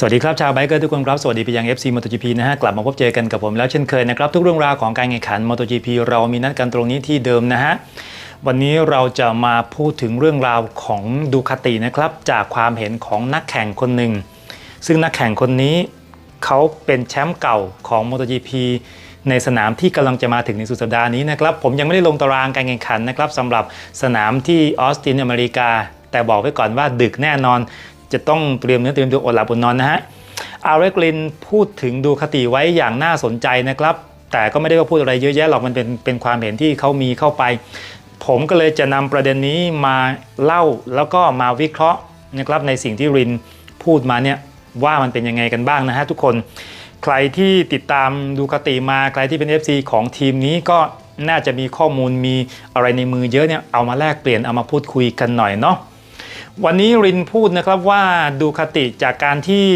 สวัสดีครับ ชาวไบเกอร์ทุกคนครับ สวัสดีไปยัง FC MotoGP นะฮะ กลับมาพบเจอกันกับผมแล้วเช่นเคยนะครับ ทุกเรื่องราวของการแข่งขัน MotoGP เรามีนัดกันตรงนี้ที่เดิมนะฮะ วันนี้เราจะมาพูดถึงเรื่องราวของดูคาตินะครับ จากความเห็นของนักแข่งคนหนึ่ง ซึ่งนักแข่งคนนี้เขาเป็นแชมป์เก่าของ MotoGP ในสนามที่กำลังจะมาถึงในสุดสัปดาห์นี้นะครับผมยังไม่ได้ลงตารางการแข่งขันนะครับสำหรับสนามที่ออสตินอเมริกาแต่บอกไว้ก่อนว่าดึกแน่นอน จะต้องเตรียมเนื้อเตรียมตัวอดหลับอดนอนนะฮะอาเรกลินพูดถึงดูคติไว้อย่างน่าสนใจนะครับ แต่ก็ไม่ได้ว่าพูดอะไรเยอะแยะหรอกมันเป็นเป็นความเห็นที่เขามีเข้าไป ผมก็เลยจะนำประเด็นนี้มาเล่าแล้วก็มาวิเคราะห์นะครับในสิ่งที่รินพูดมาเนี่ยว่ามันเป็นยังไงกันบ้างนะฮะทุกคน ใครที่ติดตามดูคติมาใครที่เป็น FC ของทีมนี้ก็น่าจะมีข้อมูลมีอะไรในมือเยอะเนี่ยเอามาแลกเปลี่ยนเอามาพูดคุยกันหน่อยเนาะ วันนี้รินพูดนะครับว่าดูคติจากการที่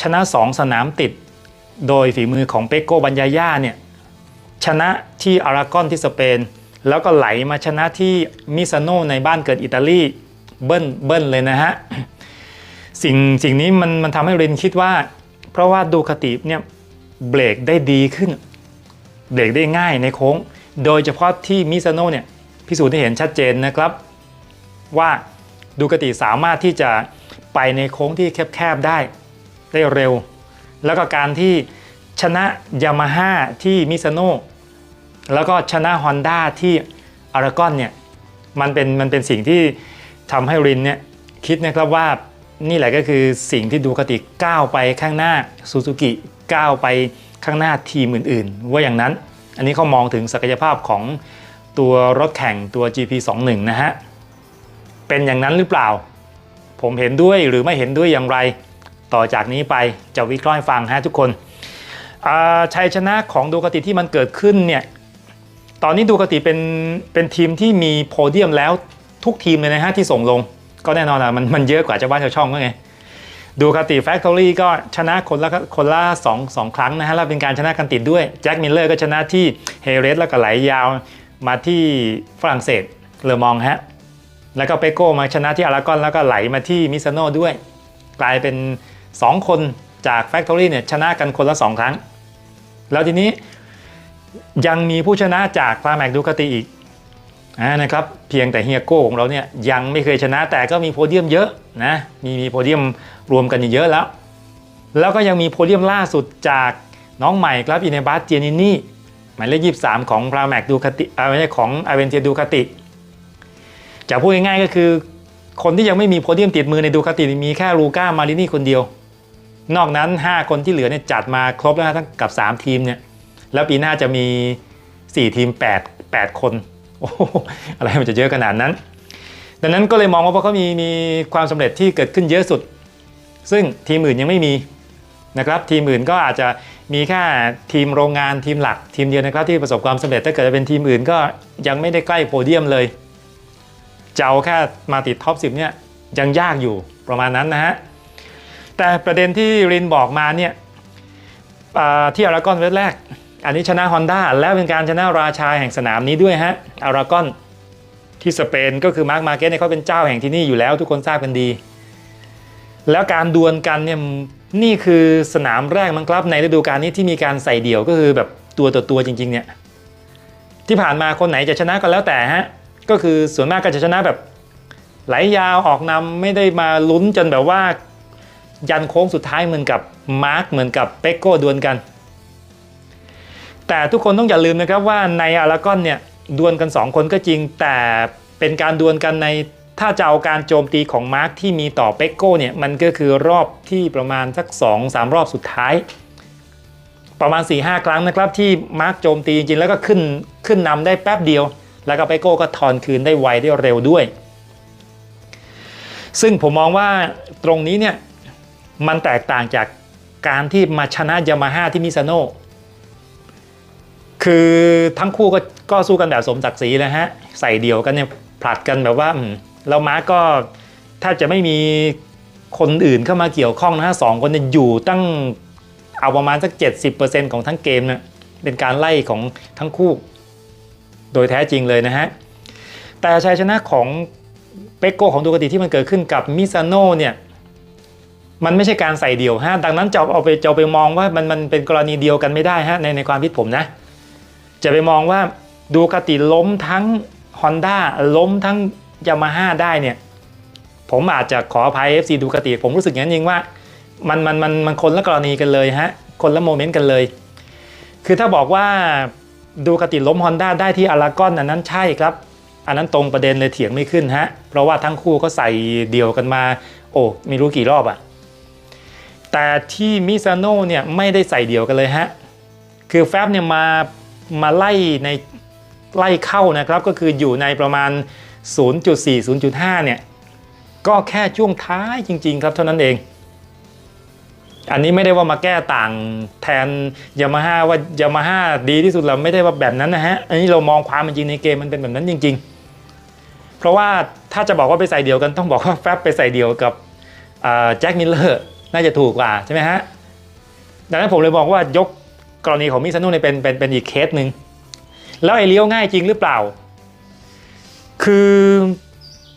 ชนะ 2 สนามติด โดยฝีมือของเปโกบัญญาย่าเนี่ยชนะที่อารากอนที่สเปน แล้วก็ไหลมาชนะที่มิซานโนในบ้านเกิดอิตาลีเบิ้ลเบิ้ลเลยนะฮะสิ่งสิ่งนี้มันมันทำให้รินคิดว่า เพราะว่าดูคติเนี่ยเบรกได้ดีขึ้น เบรกได้ง่ายในโค้ง โดยเฉพาะที่มิซานโนเนี่ยพิสูจน์ให้เห็นชัดเจนนะครับว่า ดูกติสามารถที่จะไปในโค้งที่แคบๆได้ได้เร็ว แล้วก็การที่ชนะยามาฮ่าที่มิซาโนแล้วก็ชนะ Honda ที่อารากอนเนี่ยมันเป็นมันเป็นสิ่งที่ทำให้รินเนี่ยคิดนะครับว่านี่แหละก็คือสิ่งที่ดูคติก้าวไปข้างหน้าซูซูกิก้าวไปข้างหน้าทีมอื่นๆ ว่าอย่างนั้น อันนี้เขามองถึงศักยภาพของตัวรถแข่งตัว GP21 นะฮะ เป็นอย่างนั้นหรือเปล่า ผมเห็นด้วยหรือไม่เห็นด้วยอย่างไร ต่อจากนี้ไปจะวิเคราะห์ให้ฟังฮะทุกคนอ่าชัยชนะของดูคติที่มันเกิดขึ้นเนี่ยตอนนี้ดูคติเป็นเป็นทีมที่มีโพเดียมแล้วทุกทีมเลยนะฮะที่ส่งลง ก็แน่นอนอะมันมันเยอะกว่าเจ้าบ้านชาวช่องก็ไงดูคาติแฟคทอรี่ก็ชนะคนละคนละสองสองครั้งนะฮะแล้วเป็นการชนะกันติดด้วยแจ็คมิลเลอร์ก็ชนะที่เฮเรสแล้วก็ไหลยาวมาที่ฝรั่งเศสเลอมองฮะ แล้วก็เปโก้มาชนะที่อารากอนแล้วก็ไหลมาที่มิซานโนด้วย กลายเป็น 2 คนจากแฟ c ทอรี่เนี่ยชนะกันคนละ 2 ครั้ง แล้วทีนี้ยังมีผู้ชนะจากฟาแมกดูคาติอีกอนะครับเพียงแต่เฮียโก้ของเราเนี่ยยังไม่เคยชนะแต่ก็มีโพเดียมเยอะนะมีมีโพเดียมรวมกันเยอะแล้ว แล้วก็ยังมีโพเดียมล่าสุดจากน้องใหม่ครับอินเนบัสเจนินี่หมายเลขยี่สามของพราแมกดูคาติอาไม่ใช่ของอาเวนเทียดูคาติ จะพูดง่ายๆก็คือ คนที่ยังไม่มีโพเดียมติดมือในดูคาติมีแค่ลูก้ามารินี่คนเดียว นอกนั้น 5 คนที่เหลือเนี่ยจัดมาครบแล้วนะทั้งกับ 3 ทีมเนี่ยแล้วปีหน้าจะมี 4 ทีม 8 8 คนโอ้โหอะไรมันจะเยอะขนาดนั้น ดังนั้นก็เลยมองว่าเพราะเขามีมีความสำเร็จที่เกิดขึ้นเยอะสุด ซึ่งทีมอื่นยังไม่มีนะครับทีมอื่นก็อาจจะมีแค่ทีมโรงงานทีมหลัก ทีมเดียวนะครับที่ประสบความสำเร็จถ้าเกิดจะเป็นทีมอื่นก็ยังไม่ได้ใกล้โพเดียมเลย จะเอาแค่มาติดท็อป 10เนี่ยยังยากอยู่ประมาณนั้นนะฮะ แต่ประเด็นที่รินบอกมาเนี่ยที่อารากอนเวทแรก อันนี้ชนะ Honda แล้วเป็นการชนะราชาแห่งสนามนี้ด้วยฮะอารากอนที่สเปนก็คือมาร์คมาเก็ตเนี่ยเขาเป็นเจ้าแห่งที่นี่อยู่แล้วทุกคนทราบกันดี แล้วการดวลกันเนี่ยนี่คือสนามแรกมั้งครับในฤดูกาลนี้ที่มีการใส่เดี่ยวก็คือแบบตัวต่อตัวจริงๆเนี่ยที่ผ่านมาคนไหนจะชนะก็แล้วแต่ฮะ ก็คือส่วนมากก็จะชนะแบบไหลยาวออกนำไม่ได้มาลุ้นจนแบบว่า ยันโค้งสุดท้ายเหมือนกับมาร์กเหมือนกับเปกโก้ดวลกัน แต่ทุกคนต้องอย่าลืมนะครับว่าในอารากอนเนี่ยดวลกัน 2 คนก็จริง แต่เป็นการดวลกันในถ้าจะเอาการโจมตีของมาร์กที่มีต่อเปกโก้เนี่ยมันก็คือรอบที่ประมาณสัก 2-3 รอบสุดท้าย ประมาณ 4-5 ครั้งนะครับที่มาร์กโจมตีจริงๆแล้วก็ขึ้นขึ้นนำได้แป๊บเดียว แล้วก็ไปโก้ก็ทอนคืนได้ไวได้เร็วด้วย ซึ่งผมมองว่าตรงนี้เนี่ยมันแตกต่างจากการที่มาชนะยามาฮ่าที่มิซาโนคือทั้งคู่ก็ก็สู้กันแบบสมศักดิ์ศรีนะฮะ ใส่เดี่ยวกันเนี่ยผลัดกันแบบว่าอืมแล้วมาร์กก็ถ้าจะไม่มีคนอื่นเข้ามาเกี่ยวข้องนะฮะสองคนเนี่ยอยู่ตั้งเอาประมาณสัก 70%ของทั้งเกมเนี่ยเป็นการไล่ของทั้งคู่ โดยแท้จริงเลยนะฮะ แต่ชัยชนะของเปกโกของดูกติที่มันเกิดขึ้นกับมิซาโน่เนี่ยมันไม่ใช่การใส่เดี่ยวฮะดังนั้นจะเอาไปจะไปมองว่ามันมันเป็นกรณีเดียวกันไม่ได้ฮะในในความคิดผมนะ จะไปมองว่าดูคติล้มทั้ง Honda ล้มทั้งยามาฮ่าได้เนี่ยผมอาจจะขออภัย FC ดูคติ ผมรู้สึกอย่างนั้นจริงว่ามันมันมันมันคนละกรณีกันเลยฮะคนละโมเมนต์กันเลย คือถ้าบอกว่า ดูคติล้ม Honda ได้ที่อารากอนอันนั้นใช่ครับ อันนั้นตรงประเด็นเลยเถียงไม่ขึ้นฮะ เพราะว่าทั้งคู่ก็ใส่เดียวกันมา โอ้ไม่รู้กี่รอบอะแต่ที่มิซาโน่เนี่ยไม่ได้ใส่เดียวกันเลยฮะ คือแฟบเนี่ยมามาไล่ในไล่เข้านะครับ ก็คืออยู่ในประมาณ 0.4 0.5 เนี่ย ก็แค่ช่วงท้ายจริง ๆ ครับเท่านั้นเอง อันนี้ไม่ได้ว่ามาแก้ต่างแทนยามาฮ่าว่ายามาฮ่าดีที่สุดเราไม่ได้ว่าแบบนั้นนะฮะ อันนี้เรามองความเป็นจริงในเกมมันเป็นแบบนั้นจริง ๆ เพราะว่าถ้าจะบอกว่าไปใส่เดียวกันต้องบอกว่าแฟบไปใส่เดียวกับแจ็คมิลเลอร์น่าจะถูกกว่าใช่ไหมฮะ ดังนั้นผมเลยบอกว่ายกกรณีของมิซาน่เนี่ยเป็นเป็นเป็นอีกเคสหนึ่งแล้วไอ้เลี้ยวง่ายจริงหรือเปล่า คือ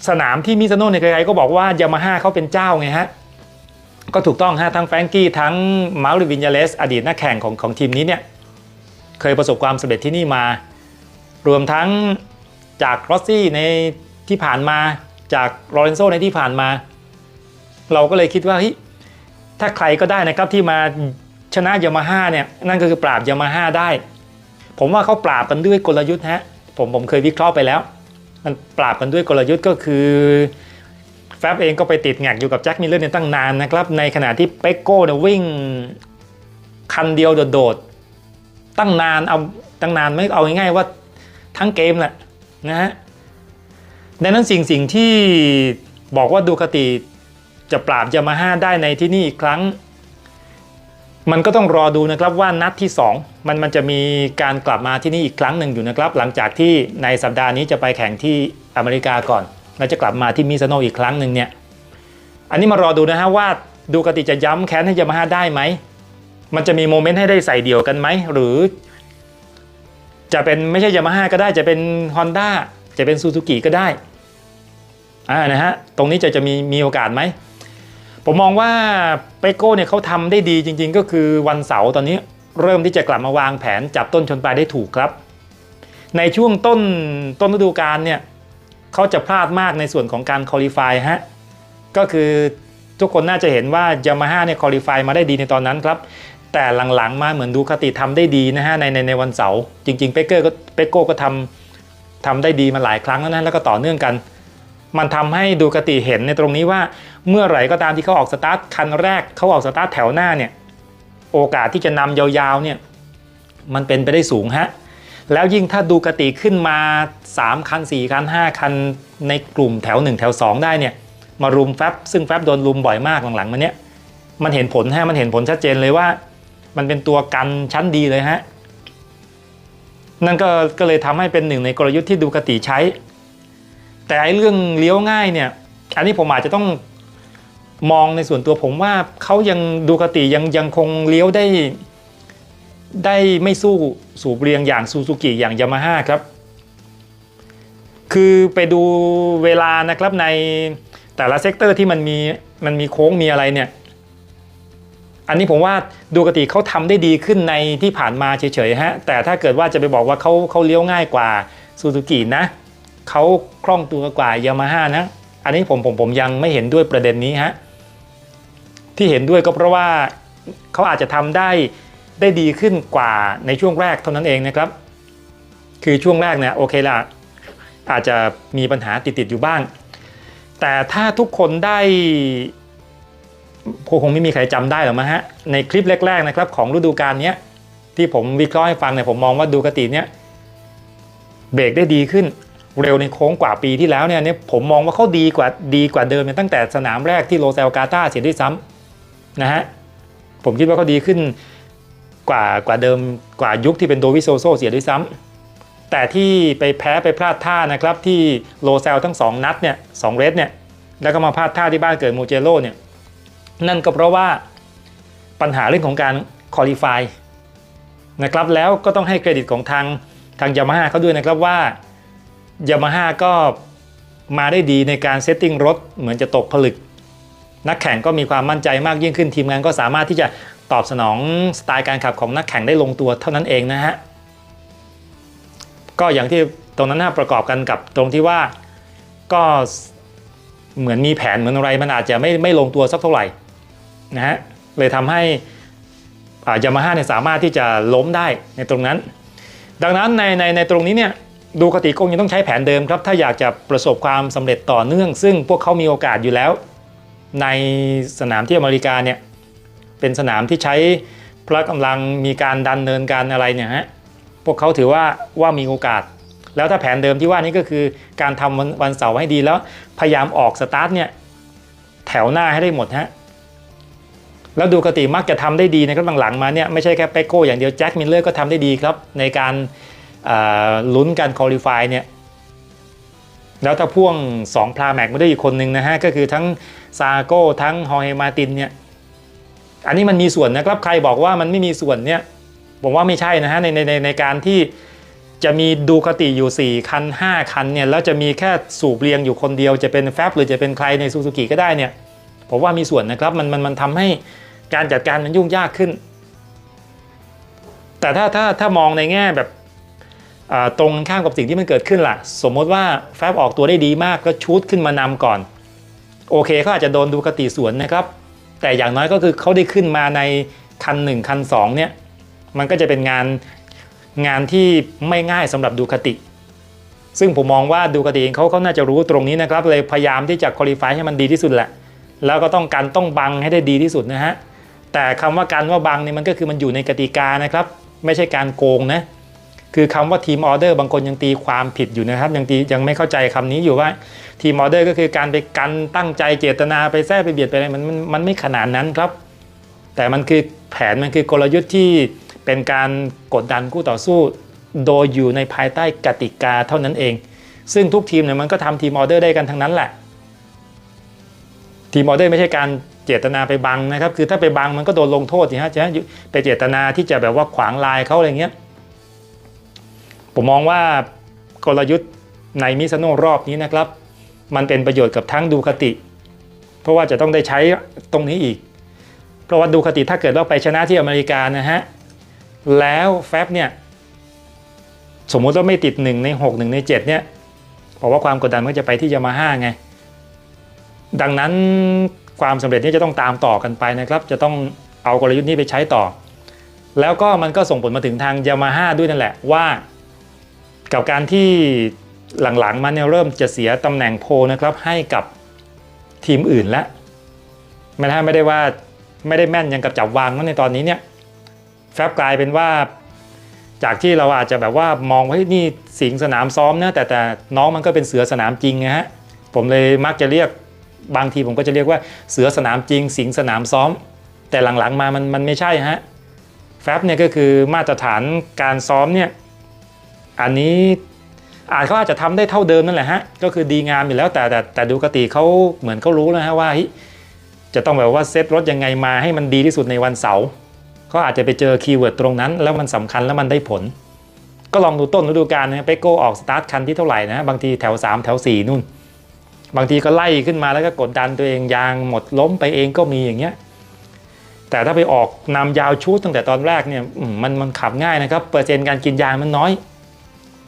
สนามที่มิซาน่เนี่ยใครๆก็บอกว่ายามาฮ่าเขาเป็นเจ้าไงฮะ ก็ถูกต้องฮะทั้งแฟรงกี้ทั้งมาริวินยาเลสอดีตนักแข่งของของทีมนี้เนี่ยเคยประสบความสำเร็จที่นี่มา รวมทั้งจากรอสซี่ในที่ผ่านมาจากลอเรนโซในที่ผ่านมา เราก็เลยคิดว่าถ้าใครก็ได้นะครับที่มาชนะยามาฮ่าเนี่ยนั่นก็คือปราบยามาฮ่าได้ ผมว่าเขาปราบกันด้วยกลยุทธ์ฮะผมผมเคยวิเคราะห์ไปแล้ว มันปราบกันด้วยกลยุทธ์ก็คือ แฟบเองก็ไปติดแงกอยู่กับแจ็คมิลเลอร์เนี่ยตั้งนานนะครับ ในขณะที่เป๊กโก้เนี่ยวิ่งคันเดียวโดดๆ ตั้งนานเอาตั้งนานไม่เอาง่ายๆว่าทั้งเกมแหละนะฮะดังนั้นสิ่งสิ่งที่บอกว่าดูคติจะปราบยามาฮ่าได้ในที่นี่อีกครั้ง มันก็ต้องรอดูนะครับว่านัดที่ 2 มันมันจะมีการกลับมาที่นี่อีกครั้งหนึ่งอยู่นะครับ หลังจากที่ในสัปดาห์นี้จะไปแข่งที่อเมริกาก่อน แล้วจะกลับมาที่มิซาโนอีกครั้งหนึ่งเนี่ยอันนี้มารอดูนะฮะว่าดูกติจะย้ำแค้นให้ยามาฮ่าได้ไหม มันจะมีโมเมนต์ให้ได้ใส่เดี่ยวกันไหม หรือ จะเป็นไม่ใช่ยามาฮ่าก็ได้จะเป็น Honda จะเป็นซูซูกิก็ได้อ่านะฮะตรงนี้จะจะมีมีโอกาสไหม ผมมองว่าเปโก้เนี่ยเขาทำได้ดีจริง ๆ ก็คือวันเสาร์ตอนนี้เริ่มที่จะกลับมาวางแผนจับต้นชนปลายได้ถูกครับ ในช่วงต้นต้นฤดูกาลเนี่ย เขาจะพลาดมากในส่วนของการคอลี่ฟายฮะก็คือทุกคนน่าจะเห็นว่ายามาฮ่าเนี่ยคอลี่ฟายมาได้ดีในตอนนั้นครับแต่หลังๆมาเหมือนดูคติทำได้ดีนะฮะในในในวันเสาร์จริงๆเปเกอร์ก็เปกโก้ก็ทำทำได้ดีมาหลายครั้งแล้วนะแล้วก็ต่อเนื่องกัน มันทำให้ดูกติเห็นในตรงนี้ว่าเมื่อไหร่ก็ตามที่เขาออกสตาร์ทคันแรกเขาออกสตาร์ทแถวหน้าเนี่ยโอกาสที่จะนำยาวๆเนี่ยมันเป็นไปได้สูงฮะ แล้วยิ่งถ้าดูกติขึ้นมา 3 คัน 4 คัน 5 คันในกลุ่มแถว 1 แถว 2 ได้เนี่ยมารุมแฟบซึ่งแฟบโดนรุมบ่อยมากหลังๆมาเนี้ยมันเห็นผลฮะมันเห็นผลชัดเจนเลยว่า มันเป็นตัวกันชั้นดีเลยฮะนั่นก็ก็เลยทำให้เป็นหนึ่งในกลยุทธ์ที่ดูกติใช้ แต่ไอ้เรื่องเลี้ยวง่ายเนี่ยอันนี้ผมอาจจะต้องมองในส่วนตัวผมว่าเขายังดูกติยังยังคงเลี้ยวได้ ได้ไม่สู้สูบเรียงอย่างซูซูกิอย่างยามาฮ่าครับ คือไปดูเวลานะครับในแต่ละเซกเตอร์ที่มันมีมันมีโค้งมีอะไรเนี่ย อันนี้ผมว่าดูกติเขาทำได้ดีขึ้นในที่ผ่านมาเฉยๆฮะ แต่ถ้าเกิดว่าจะไปบอกว่าเขาเขาเลี้ยวง่ายกว่าซูซูกินะเขาคล่องตัวกว่ายามาฮ่านะ อันนี้ผมผมผมยังไม่เห็นด้วยประเด็นนี้ฮะ ที่เห็นด้วยก็เพราะว่าเขาอาจจะทำได้ ได้ดีขึ้นกว่าในช่วงแรกเท่านั้นเองนะครับ คือช่วงแรกเนี่ยโอเคละอาจจะมีปัญหาติดติดๆอยู่บ้าง แต่ถ้าทุกคนได้คงไม่มีใครจำได้หรอกมั้งฮะในคลิปแรกๆนะครับ ของฤดูกาลนี้ที่ผมวิเคราะห์ให้ฟังเนี่ยผมมองว่าดูกติเนี่ยเบรกได้ดีขึ้นเร็วในโค้งกว่าปีที่แล้วเนี่ยเนี่ยผมมองว่าเขาดีกว่าดีกว่าเดิมตั้งแต่สนามแรกที่โรเซลกาตาเสียด้วยซ้ำนะฮะผมคิดว่าเขาดีขึ้น กว่ากว่าเดิมกว่ายุคที่เป็นโดวิโซโซเสียด้วยซ้ำแต่ที่ไปแพ้ไปพลาดท่านะครับที่โรเซลทั้งสองนัดเนี่ยสองเรสเนี่ยแล้วก็มาพลาดท่าที่บ้านเกิดมูเจโรเนี่ยนั่นก็เพราะว่าปัญหาเรื่องของการคอลี่ฟายนะครับแล้วก็ต้องให้เครดิตของทางทางยามาฮ่าเขาด้วยนะครับว่ายามาฮ่าก็มาได้ดีในการเซตติ้งรถเหมือนจะตกผลึก นักแข่งก็มีความมั่นใจมากยิ่งขึ้นทีมงานก็สามารถที่จะ ตอบสนองสไตล์การขับของนักแข่งได้ลงตัวเท่านั้นเองนะฮะ ก็อย่างที่ตรงนั้นนะประกอบกันกับตรงที่ว่าก็เหมือนมีแผนเหมือนอะไรมันอาจจะไม่ไม่ลงตัวสักเท่าไหร่นะฮะเลยทำให้ยามาฮ่าเนี่ยสามารถที่จะล้มได้ในตรงนั้น ดังนั้นในในในตรงนี้เนี่ยดูคติคงยังต้องใช้แผนเดิมครับ ถ้าอยากจะประสบความสำเร็จต่อเนื่อง ซึ่งพวกเขามีโอกาสอยู่แล้ว ในสนามที่อเมริกาเนี่ย เป็นสนามที่ใช้พละกำลังมีการดันเนินการอะไรเนี่ยฮะพวกเขาถือว่าว่ามีโอกาส แล้วถ้าแผนเดิมที่ว่านี้ก็คือการทำวันวันเสาร์ให้ดีแล้วพยายามออกสตาร์ทเนี่ยแถวหน้าให้ได้หมดฮะแล้วดูคติมักจะทำได้ดีนะครับหลังๆมาเนี่ยไม่ใช่แค่เปโก้อย่างเดียวแจ็คมิลเลอร์ก็ทำได้ดีครับในการลุ้นการคอลี่ฟายเนี่ยแล้วถ้าพ่วง 2 พลาแม็กไมาได้อีกคนหนึ่งนะฮะ ก็คือทั้งซาโก้ทั้งฮอเฮมาตินเนี่ย อันนี้มันมีส่วนนะครับใครบอกว่ามันไม่มีส่วนเนี่ยผมว่าไม่ใช่นะฮะในในในในการที่จะมีดูคติอยู่ 4 คัน 5 คันเนี่ยแล้วจะมีแค่สูบเรียงอยู่คนเดียวจะเป็นแฟบหรือจะเป็นใครในซูซูกิก็ได้เนี่ยผมว่ามีส่วนนะครับมันมันมันทำให้การจัดการมันยุ่งยากขึ้น แต่ถ้าถ้าถ้ามองในแง่แบบตรงข้ามกับสิ่งที่มันเกิดขึ้นล่ะ สมมติว่าแฟบออกตัวได้ดีมากก็ชูดขึ้นมานำก่อน โอเคเขาอาจจะโดนดูคติสวนนะครับ แต่อย่างน้อยก็คือเขาได้ขึ้นมาในคัน1คัน2เนี่ยมันก็จะเป็นงานงานที่ไม่ง่ายสำหรับดูคติ ซึ่งผมมองว่าดูคติเองเขาเขาน่าจะรู้ตรงนี้นะครับ เลยพยายามที่จะคุริฟายให้มันดีที่สุดแหละ แล้วก็ต้องการต้องบังให้ได้ดีที่สุดนะฮะแต่คำว่าการว่าบังเนี่ยมันก็คือมันอยู่ในกติกานะครับ ไม่ใช่การโกงนะ คือคำว่าทีมออเดอร์บางคนยังตีความผิดอยู่นะครับ ยังตียังไม่เข้าใจคำนี้อยู่ว่าทีมออเดอร์ก็คือการไปกันตั้งใจเจตนาไปแทรกไปเบียดไปอะไรมันมันมันไม่ขนาดนั้นครับ แต่มันคือแผนมันคือกลยุทธ์ที่เป็นการกดดันคู่ต่อสู้ โดยอยู่ในภายใต้กติกาเท่านั้นเอง ซึ่งทุกทีมเนี่ยมันก็ทำทีมออเดอร์ได้กันทั้งนั้นแหละทีมออเดอร์ไม่ใช่การเจตนาไปบังนะครับ คือถ้าไปบังมันก็โดนลงโทษสิฮะจะไปเจตนาที่จะแบบว่าขวางลายเขาอะไรเงี้ย ผมมองว่ากลยุทธ์ในมิซาโนรอบนี้นะครับ มันเป็นประโยชน์กับทั้งดูคติ เพราะว่าจะต้องได้ใช้ตรงนี้อีก เพราะว่าดูคติถ้าเกิดว่าไปชนะที่อเมริกานะฮะ แล้วแฟบเนี่ย สมมุติว่าไม่ติด 1 ใน 6 1 ใน 7 เนี่ยเพราะว่าความกดดันมันจะไปที่ยามาฮ่าไง ดังนั้นความสำเร็จนี้จะต้องตามต่อกันไปนะครับ จะต้องเอากลยุทธ์นี้ไปใช้ต่อ แล้วก็มันก็ส่งผลมาถึงทางยามาฮ่าด้วยนั่นแหละว่า กับการที่หลังๆมาเนี่ยเริ่มจะเสียตำแหน่งโพนะครับให้กับทีมอื่นแล้วไม่ได้ไม่ได้ว่าไม่ได้แม่นยังกับจับวางนั่นในตอนนี้เนี่ยแฟบกลายเป็นว่าจากที่เราอาจจะแบบว่ามองว่านี่สิงสนามซ้อมนะแต่แต่น้องมันก็เป็นเสือสนามจริงนะฮะผมเลยมักจะเรียกบางทีผมก็จะเรียกว่าเสือสนามจริง สิงสนามซ้อม แต่หลังๆมามันมันไม่ใช่ฮะแฟบเนี่ยก็คือมาตรฐานการซ้อมเนี่ย อันนี้อาจเขาอาจจะทำได้เท่าเดิมนั่นแหละฮะ ก็คือดีงามอยู่แล้วแต่แต่แต่ดูกติเขาเหมือนเขารู้แล้วฮะว่าจะต้องแบบว่าเซตรถยังไงมาให้มันดีที่สุดในวันเสาร์เขาอาจจะไปเจอคีย์เวิร์ดตรงนั้น แล้วมันสำคัญแล้วมันได้ผล ก็ลองดูต้นฤดูกาลนะเปโก้ออกสตาร์ทคันที่เท่าไหร่นะบางทีแถว 3 แถว 4 นู่น บางทีก็ไล่ขึ้นมาแล้วก็กดดันตัวเองยางหมดล้มไปเองก็มีอย่างเงี้ยแต่ถ้าไปออกนำยาวชูดตั้งแต่ตอนแรกเนี่ยมันมันขับง่ายนะครับเปอร์เซ็นต์การกินยางมันน้อย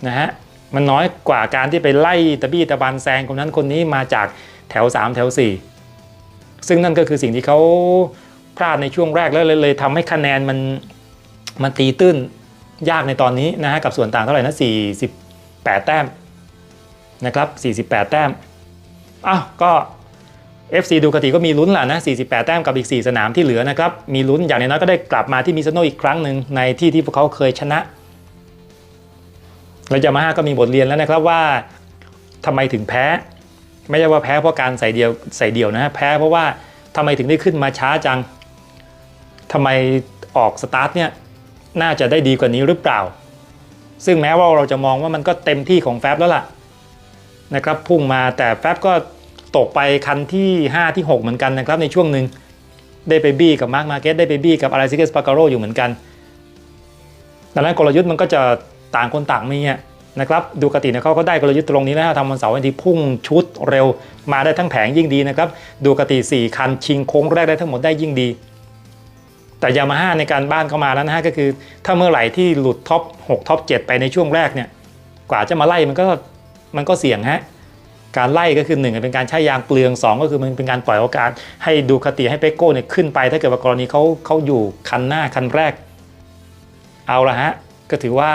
นะฮะมันน้อยกว่าการที่ไปไล่ตะบี้ตะบันแซงคนนั้นคนนี้มาจากแถว 3 แถว 4 ซึ่งนั่นก็คือสิ่งที่เขาพลาดในช่วงแรกแล้วเลยเลยทำให้คะแนนมันมันตีตื้นยากในตอนนี้นะฮะกับส่วนต่างเท่าไหร่นะ48 แต้มนะครับ48 แต้มอ้าวก็ FC ดูคติก็มีลุ้นแหละนะ 48 แต้มกับอีก 4 สนามที่เหลือนะครับ มีลุ้นอย่างน้อยก็ได้กลับมาที่มิซโนอีกครั้งหนึ่งในที่ที่พวกเขาเคยชนะ แล้วยามาฮ่าก็มีบทเรียนแล้วนะครับว่าทำไมถึงแพ้ ไม่ใช่ว่าแพ้เพราะการใส่เดียวใส่เดียวนะฮะแพ้เพราะว่าทำไมถึงได้ขึ้นมาช้าจังทำไมออกสตาร์ทเนี่ยน่าจะได้ดีกว่านี้หรือเปล่า ซึ่งแม้ว่าเราจะมองว่ามันก็เต็มที่ของแฟบแล้วล่ะนะครับพุ่งมาแต่แฟบก็ตกไปคันที่ 5 ที่ 6 เหมือนกันนะครับในช่วงหนึ่งได้ไปบี้กับมาร์คมาเก็ตได้ไปบี้กับอะไรซิเกสปาการโรอยู่เหมือนกัน ดังนั้นกลยุทธ์มันก็จะ ต่างคนต่างมีนะครับดูกติเนี่ยเขาก็ได้กลยุทธ์ตรงนี้แล้วทำวันเสาร์วันที่พุ่งชุดเร็ว มาได้ทั้งแผงยิ่งดีนะครับดูกติ 4 คันชิงโค้งแรกได้ทั้งหมดได้ยิ่งดี แต่ยามาฮ่าในการบ้านเข้ามาแล้วนะฮะก็คือ ถ้าเมื่อไหร่ที่หลุดท็อป6ท็อป7ไปในช่วงแรกเนี่ยกว่าจะมาไล่มันก็มันก็เสี่ยงฮะการไล่ก็คือหนึ่งเป็นการใช้ยางเปลืองสองก็คือมันเป็นการปล่อยโอกาส ให้ดูคติให้เปโก้เนี่ยขึ้นไป ถ้าเกิดว่ากรณีเขาเขาอยู่คันหน้าคันแรก เอาละฮะ ก็ถือว่า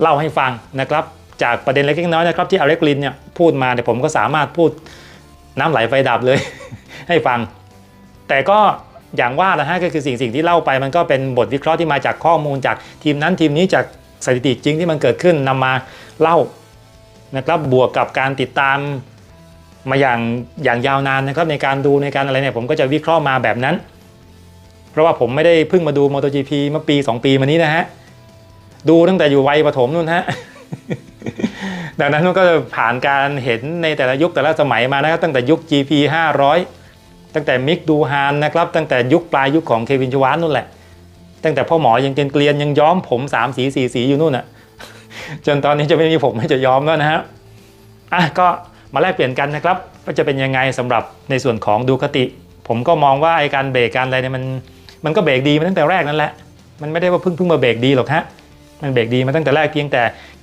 เล่าให้ฟังนะครับ จากประเด็นเล็กๆน้อยๆนะครับที่อเล็กลินเนี่ยพูดมาเนี่ยผมก็สามารถพูดน้ำไหลไฟดับเลย ให้ฟัง แต่ก็อย่างว่านะฮะก็คือสิ่งสิ่งที่เล่าไปมันก็เป็นบทวิเคราะห์ที่มาจากข้อมูลจากทีมนั้นทีมนี้จากสถิติจริงที่มันเกิดขึ้นนำมาเล่านะครับบวกกับการติดตามมาอย่างอย่างยาวนานนะครับในการดูในการอะไรเนี่ยผมก็จะวิเคราะห์มาแบบนั้น เพราะว่าผมไม่ได้เพิ่งมาดู MotoGP เมื่อปี 2 ปีมานี้นะฮะ ดูตั้งแต่อยู่วัยประถมนู่นฮะดังนั้นมันก็ผ่านการเห็นในแต่ละยุคแต่ละสมัยมานะครับตั้งแต่ยุค GP 500 ตั้งแต่มิกดูฮานนะครับ ตั้งแต่ยุคปลายยุคของเควินชวานนู่นแหละ ตั้งแต่พ่อหมอยังเกลียนยังย้อมผมสามสีสีสีอยู่นู่นอะจนตอนนี้จะไม่มีผมให้จะย้อมแล้วนะฮะอะก็มาแลกเปลี่ยนกันนะครับว่าจะเป็นยังไงสำหรับในส่วนของดูคติ ผมก็มองว่าไอการเบรกการอะไรเนี่ยมันมันก็เบรกดีมาตั้งแต่แรกนั่นแหละมันไม่ได้ว่าเพิ่งเพิ่งมาเบรกดีหรอกฮะ มันเบรกดีมาตั้งแต่แรกเพียงแต่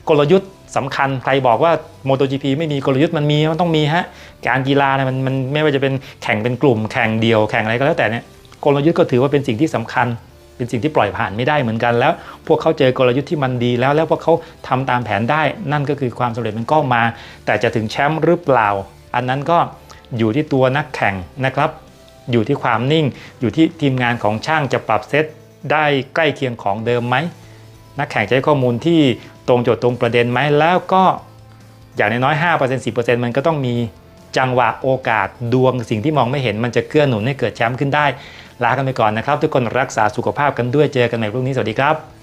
กลยุทธ์สำคัญใครบอกว่า MotoGP ไม่มีกลยุทธ์มันมีมันต้องมีฮะการกีฬาเนี่ยมันมันไม่ว่าจะเป็นแข่งเป็นกลุ่มแข่งเดียวแข่งอะไรก็แล้วแต่เนี่ยกลยุทธ์ก็ถือว่าเป็นสิ่งที่สำคัญ เป็นสิ่งที่ปล่อยผ่านไม่ได้เหมือนกันแล้ว พวกเขาเจอกลยุทธ์ที่มันดีแล้วแล้วพวกเขาทำตามแผนได้ นั่นก็คือความสำเร็จมันก็มา แต่จะถึงแชมป์หรือเปล่า อันนั้นก็อยู่ที่ตัวนักแข่งนะครับ อยู่ที่ความนิ่ง อยู่ที่ทีมงานของช่างจะปรับเซตได้ใกล้เคียงของเดิมไหม นักแข่งจะให้ข้อมูลที่ตรงโจทย์ตรงประเด็นไหมแล้วก็อย่างน้อยๆ5% 10%มันก็ต้องมีจังหวะโอกาสดวงสิ่งที่มองไม่เห็นมันจะเกื้อหนุนให้เกิดแชมป์ขึ้นได้ลากันไปก่อนนะครับ ทุกคนรักษาสุขภาพกันด้วยเจอกันใหม่พรุ่งนี้สวัสดีครับ